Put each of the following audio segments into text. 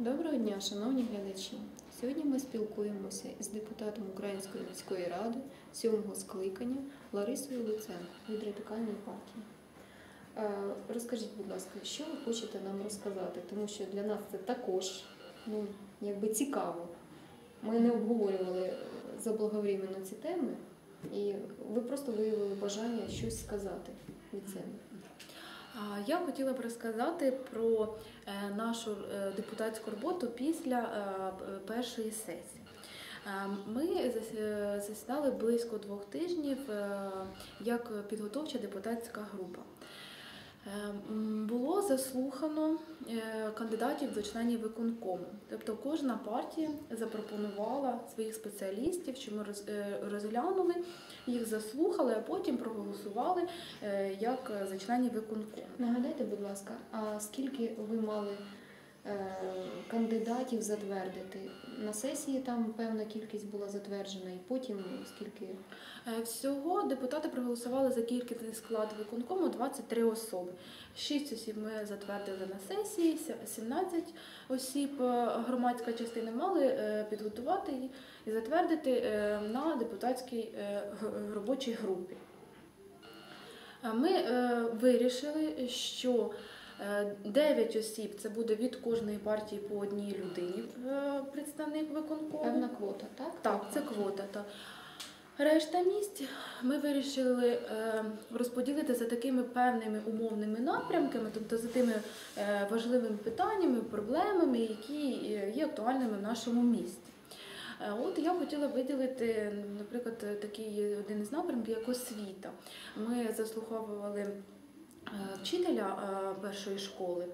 Доброго дня, шановні глядачі. Сьогодні ми спілкуємося з депутатом Української міської ради сьомого скликання Ларисою Луценко від радикальної партії. Е, Розкажіть, будь ласка, що ви хочете нам розказати, тому що для нас це також ну, якби цікаво. Ми не обговорювали заблаговременно ці теми, і ви просто виявили бажання щось сказати від себе. Я хотіла б розказати про е, нашу е, депутатську роботу після е, першої сесії. Ми зас- засідали близько двох тижнів як підготовча депутатська група. Е, Було заслухано е, кандидатів до членів виконкому. Тобто кожна партія запропонувала своїх спеціалістів, що ми е, розглянули, їх заслухали, а потім проголосували як за членів виконкому. Нагадайте, будь ласка, а скільки ви мали кандидатів затвердити? На сесії там певна кількість була затверджена, і потім скільки Е, Всього депутати проголосували за кількісний склад виконкому 23 особи. 6 осіб ми затвердили на сесії, 17 осіб е, громадська частина мали е, підготувати і- затвердити е, на депутатській е, робочій групі. Е, Ми е, вирішили, що 9 осіб це буде від кожної партії по одній людині е, представник виконкому. певна квота, так? Так, це квота. Так. Решта місць ми вирішили е, розподілити за такими певними умовними напрямками, тобто за тими е, важливими питаннями, проблемами, які е, є актуальними в нашому місті. Е, От я хотіла виділити, наприклад, такий один із напрямків, як освіта. Ми заслуховували е, вчителя е, першої школи.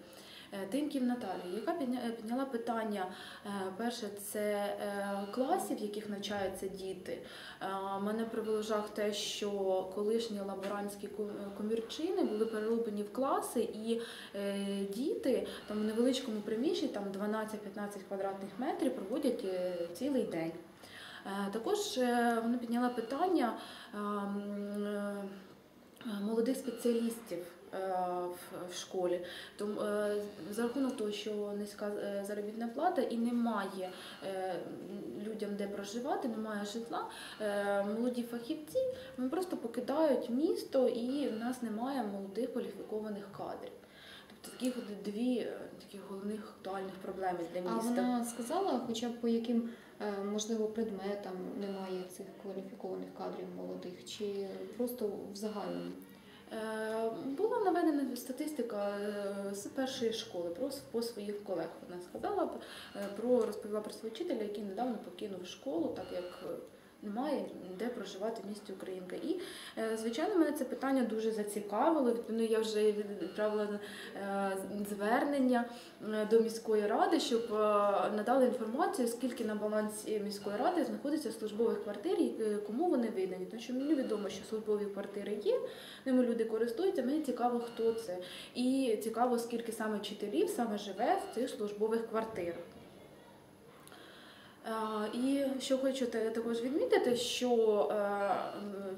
е, Тимків Наталії, яка підняла питання. е, Перше, це е, класів, в яких навчаються діти. Е, Мене привело жах те, що колишні лаборантські комірчини були перероблені в класи, і е, діти там в невеличкому приміщенні, там 12-15 квадратних метрів, проводять е, цілий день. Е, Також е, вона підняла питання е, е, молодих спеціалістів е, в- в школі. Тому е, за рахунок того, що низька е, заробітна плата і немає е, людям де проживати, немає житла, е, молоді фахівці просто покидають місто і в нас немає молодих кваліфікованих кадрів. Тобто таких дві е, таких головних актуальних проблеми для А міста. вона сказала, хоча б по яким е, можливо предметам немає цих кваліфікованих кадрів молодих, чи просто в загальному? Е, Була наведена статистика е, з першої школи про по своїх колег. Вона сказала е, про розповіла про свого вчителя, який недавно покинув школу, так як немає де проживати в місті Українка. І е, звичайно, мене це питання дуже зацікавило. Відповідно, я вже відправила е, звернення е, до міської ради, щоб надали інформацію, скільки на балансі міської ради знаходиться службових квартир, і кому вони видані. Тому що мені відомо, що службові квартири є, ними люди користуються. Мені цікаво, хто це. І цікаво, скільки саме вчителів саме живе в цих службових квартирах. Е, І що хочу також відмітити, що е,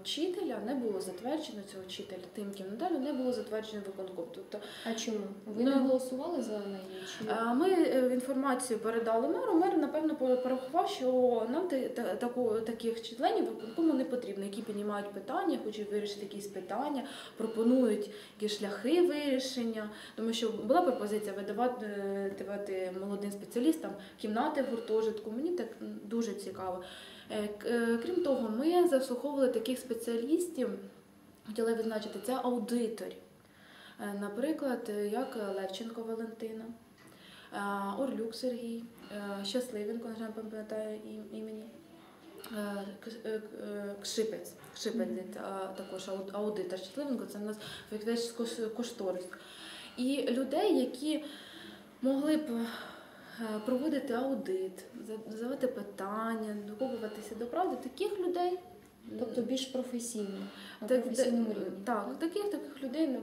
вчителя не було затверджено цього вчителя Тимків Наталю не було затверджено виконком. Тобто А чому? Ви Ну, не голосували за неї? Е, ми інформацію передали меру. Мер напевно порахував, що нам та- та- таку- таких членів виконкому не потрібно, які піднімають питання, хочуть вирішити якісь питання, пропонують які шляхи вирішення. Тому що була пропозиція видавати молодим спеціалістам кімнати в гуртожитку. Мені так дуже цікаво. Е, е, Крім того, ми заслуховували таких спеціалістів, хотіла відзначити, це аудиторів. Е, Наприклад, як Левченко Валентина, Орлюк Сергій, Щасливенко, на жаль, пам'ятаю імені. Кшипець, Кшипець також аудитор. Щасливенко це в нас весь кошторис. І людей, які могли б проводити аудит, задавати питання, докопуватися до правди, таких людей. тобто більш професійно, на Так, професійному рівні? так, таких таких людей е,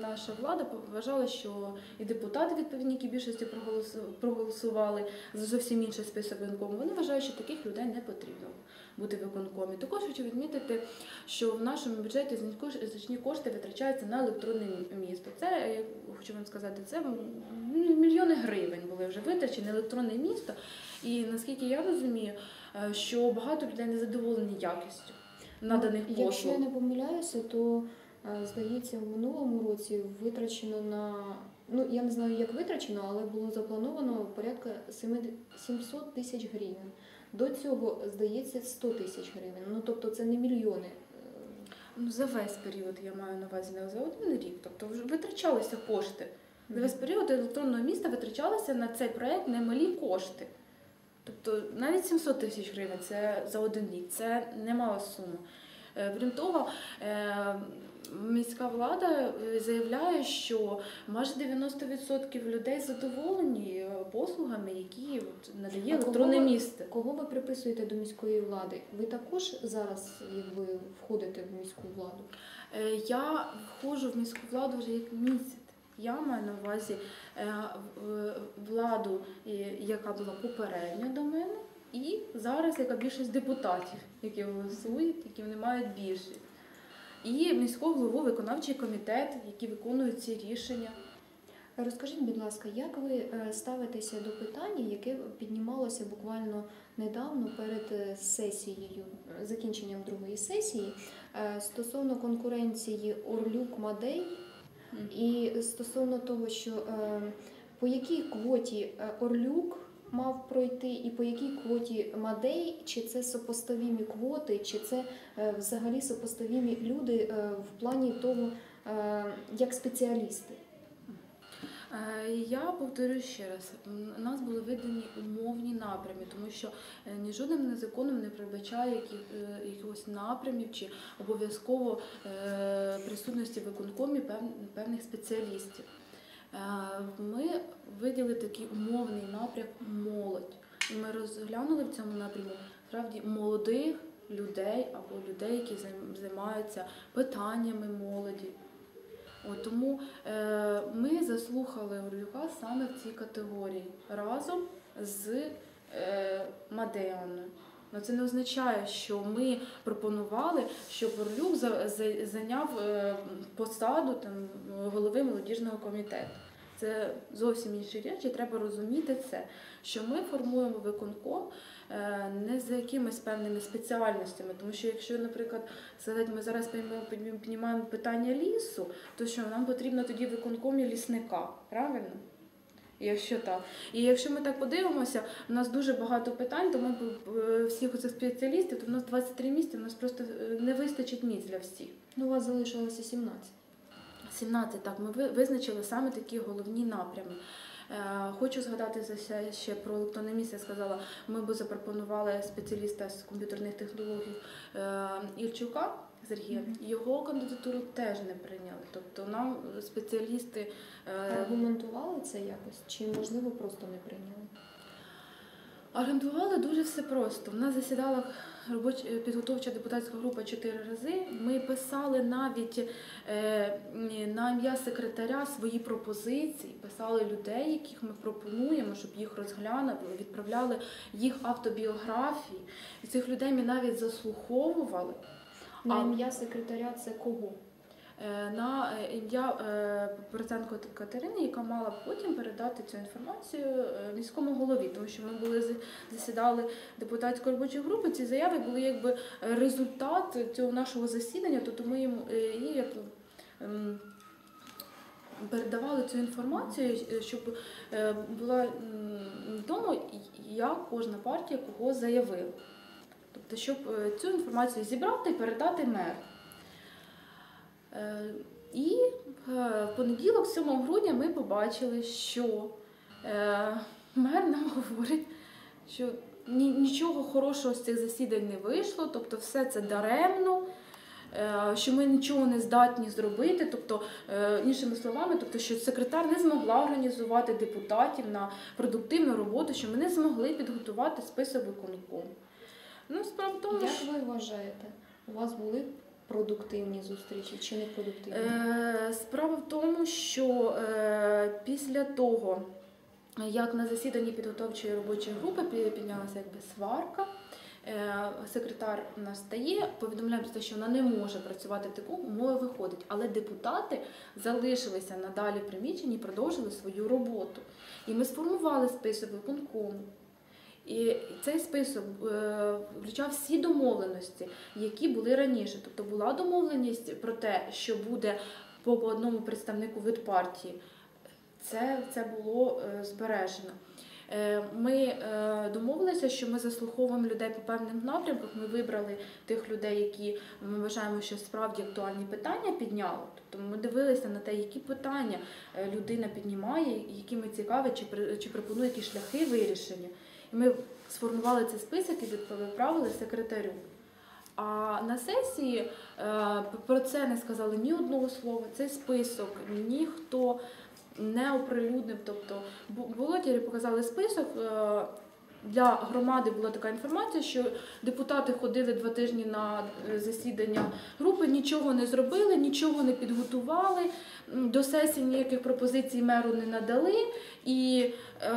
наша влада вважала, що і депутати відповідні, які більшості проголосували за зовсім інший список виконкому, вони вважають, що таких людей не потрібно бути в виконкомі. Також хочу відмітити, що в нашому бюджеті значні кошти витрачаються на електронне місто. Це я хочу вам сказати, це мільйони гривень були вже витрачені на електронне місто. І наскільки я розумію, е, що багато людей не задоволені якістю наданих Ну, Якщо я не помиляюся, то е, здається, в минулому році витрачено на ну я не знаю, як витрачено, але було заплановано порядка 7 700 тисяч гривень. До цього здається 100 тисяч гривень. Ну тобто це не мільйони. Ну, за весь період я маю на увазі не за один рік. Тобто вже витрачалися кошти. За весь період електронного міста витрачалися на цей проект немалі кошти. Тобто навіть 700 тисяч гривень це за один рік, це немала сума. Е, Крім того, е, міська влада е, заявляє, що майже 90% людей задоволені послугами, які надає електронне місто. Кого ви приписуєте до міської влади? Ви також зараз якби входите в міську владу? Я входжу в міську владу вже як місяць. Я маю на увазі владу, яка була попередньо до мене, і зараз яка більшість депутатів, які голосують, які вони мають більшість. І міського голову виконавчий комітет, які виконують ці рішення. Розкажіть, будь ласка, як ви е, ставитеся до питання, яке піднімалося буквально недавно перед е, сесією, закінченням другої сесії, е, стосовно конкуренції Орлюк-Мадей і стосовно того, що по якій квоті Орлюк мав пройти, і по якій квоті Мадей, чи це сопоставімі квоти, чи це е, взагалі сопоставімі люди е, в плані того, е, як спеціалісти? Я повторю ще раз, нас були видані умовні напрямі, тому що ні жодним законом не передбачає якихось напрямів чи обов'язково присутності виконкомі певних спеціалістів. Е, Ми виділи такий умовний напрям молодь. І ми розглянули в цьому напряму справді молодих людей або людей, які займаються питаннями молоді. От, тому е, ми заслухали Орлюка саме в цій категорії разом з е, Мадеяною. Ну, це не означає, що ми пропонували, щоб Орлюк за, за, зайняв е, посаду там, голови молодіжного комітету. Це зовсім інші речі. Треба розуміти це, що ми формуємо виконком е, не за якимись певними спеціальностями. Тому що якщо, наприклад, сказати, ми зараз піднімаємо- питання лісу, то що нам потрібно тоді виконкомі лісника, правильно? Якщо так. І якщо ми так подивимося, у нас дуже багато питань, тому всіх цих спеціалістів, то в нас 23 місця, у нас просто е, не вистачить місць для всіх. Ну, у вас залишилося 17. 17, так, ми визначили саме такі головні напрями. Е, Хочу згадати за ще- ще про електронне місце. Я сказала, ми би запропонували спеціаліста з комп'ютерних технологій е, Ільчука Сергія. Його кандидатуру теж не прийняли. Тобто нам спеціалісти е, Аргументували це якось, чи можливо просто не прийняли? Орендували дуже все просто. У нас засідала робоч... підготовча депутатська група чотири рази. Ми писали навіть е, на ім'я секретаря свої пропозиції, писали людей, яких ми пропонуємо, щоб їх розглянули, відправляли їх автобіографії. І цих людей ми навіть заслуховували. На А- ім'я секретаря це кого? Е, на е, ім'я е, Проценко Катерини, яка мала потім передати цю інформацію міському голові, тому що ми були засідали депутатської робочої групи. Ці заяви були якби результат цього нашого засідання, тобто ми їм її ем, передавали цю інформацію, щоб була відомо, як кожна партія кого заявила. Тобто, щоб е, цю інформацію зібрати і передати меру. Е, І е, в понеділок, 7 грудня, ми побачили, що мер нам говорить, що нічого хорошого з цих засідань не вийшло, тобто все це даремно, що ми нічого не здатні зробити. Тобто, іншими словами, тобто, що секретар не змогла організувати депутатів на продуктивну роботу, що ми не змогли підготувати список виконкому. Ну, справа в тому, Як ви вважаєте, у вас були продуктивні зустрічі чи не продуктивні? Е, Справа в тому, що е, після того, як на засіданні підготовчої робочої групи піднялася якби сварка, Е, Секретар нас стає, повідомляємо про те, що вона не може працювати в такому умови виходить. Але депутати залишилися надалі в приміщенні і продовжили свою роботу. І ми сформували список виконкому. І цей список е, включав всі домовленості, які були раніше. Тобто була домовленість про те, що буде по, одному представнику від партії. Це, це було е, збережено. Е, Ми домовилися, що ми заслуховуємо людей по певним напрямках. Ми вибрали тих людей, які ми вважаємо, що справді актуальні питання підняли. Тобто ми дивилися на те, які питання людина піднімає, які ми цікаві, чи, чи пропонує які шляхи вирішення. Ми сформували цей список і відправили секретарю. А на сесії е, про це не сказали ні одного слова. Цей список ніхто не оприлюднив. Тобто Володірі показали список. Для громади була така інформація, що депутати ходили два тижні на е, засідання групи, нічого не зробили, нічого не підготували. До сесії ніяких пропозицій меру не надали, і е,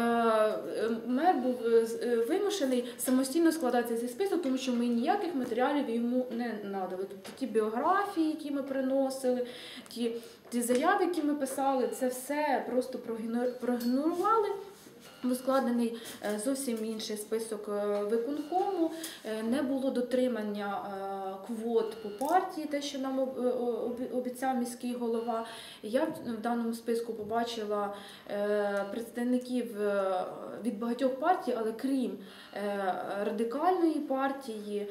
мер був е, е, вимушений самостійно складати цей список, тому що ми ніяких матеріалів йому не надали. Тобто ті біографії, які ми приносили, ті, ті заяви, які ми писали, це все просто проігнорували. Був складений е, зовсім інший список е, виконкому, е, не було дотримання квот по партії, те, що нам об- обі- обіцяв міський голова. Я в- даному списку побачила представників від багатьох партій, але крім радикальної партії,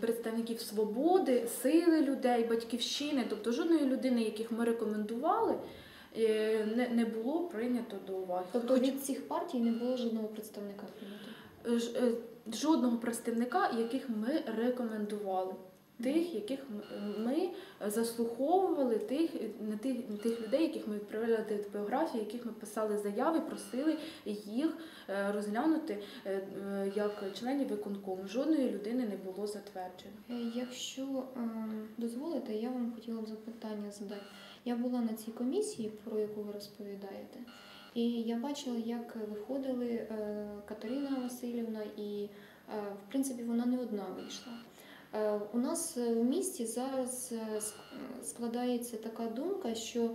представників свободи, сили людей, батьківщини, тобто жодної людини, яких ми рекомендували. Е, Не, не було прийнято до уваги. Тобто від цих партій не було жодного представника прийнято. Ж- е, жодного представника, яких ми рекомендували. Тих, яких ми заслуховували, тих, не тих, не тих людей, яких ми відправляли до біографії, яких ми писали заяви, просили їх е, розглянути е, е, як членів виконкому. Жодної людини не було затверджено. Е, Якщо е, дозволите, я вам хотіла б запитання задати. Я була на цій комісії, про яку ви розповідаєте, і я бачила, як виходили е, Катерина Васильівна, і е, в принципі вона не одна вийшла. Е, У нас в місті зараз ск- складається така думка, що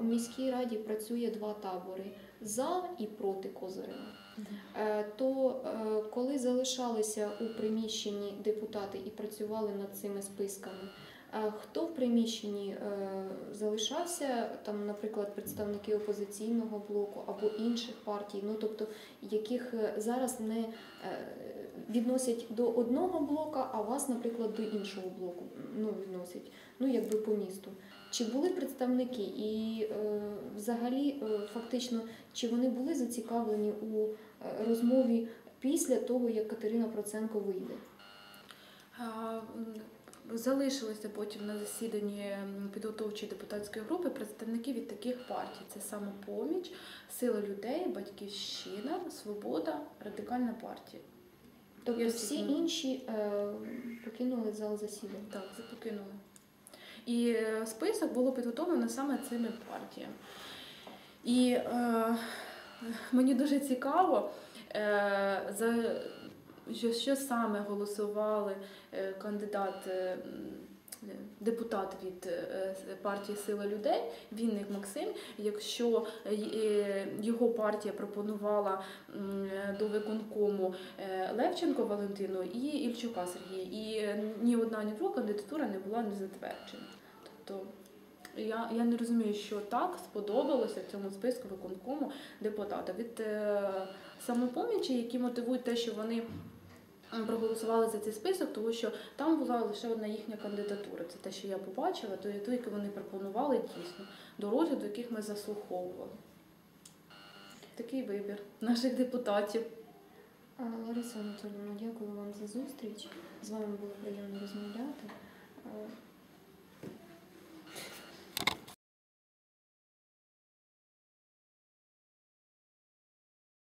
у міській раді працює два табори за і проти Козирева. Е, то коли залишалися у приміщенні депутати і працювали над цими списками, хто в приміщенні е, залишався, там, наприклад, представники опозиційного блоку або інших партій, ну тобто яких е, зараз не е, відносять до одного блока, а вас, наприклад, до іншого блоку ну, відносять, ну якби по місту. Чи були представники і е, взагалі е, фактично чи вони були зацікавлені у розмові після того, як Катерина Проценко вийде? Залишилися потім на засіданні підготовчої депутатської групи представники від таких партій: це самопоміч, сила людей, батьківщина, свобода, радикальна партія. Тобто всі інші е, покинули зал засідань. Так, запокинули. І е, список було підготовлено саме цими партіями. І е, мені дуже цікаво, е, за що, що саме голосували е, кандидат. е, Депутат від е, партії Сила людей, Вінник Максим. Якщо його партія пропонувала до виконкому Левченко Валентину і Ільчука Сергія, і ні одна, ні друга кандидатура не була не затверджена. Тобто я, я не розумію, що так сподобалося цьому списку виконкому депутата від самопомічі, які мотивують те, що вони проголосували за цей список, тому що там була лише одна їхня кандидатура. Це те, що я побачила, то ту, яку вони пропонували дійсно до розгляду, яких ми заслуховували. Такий вибір наших депутатів. Лариса Анатолійовна, дякую вам за зустріч. З вами було приємно розмовляти.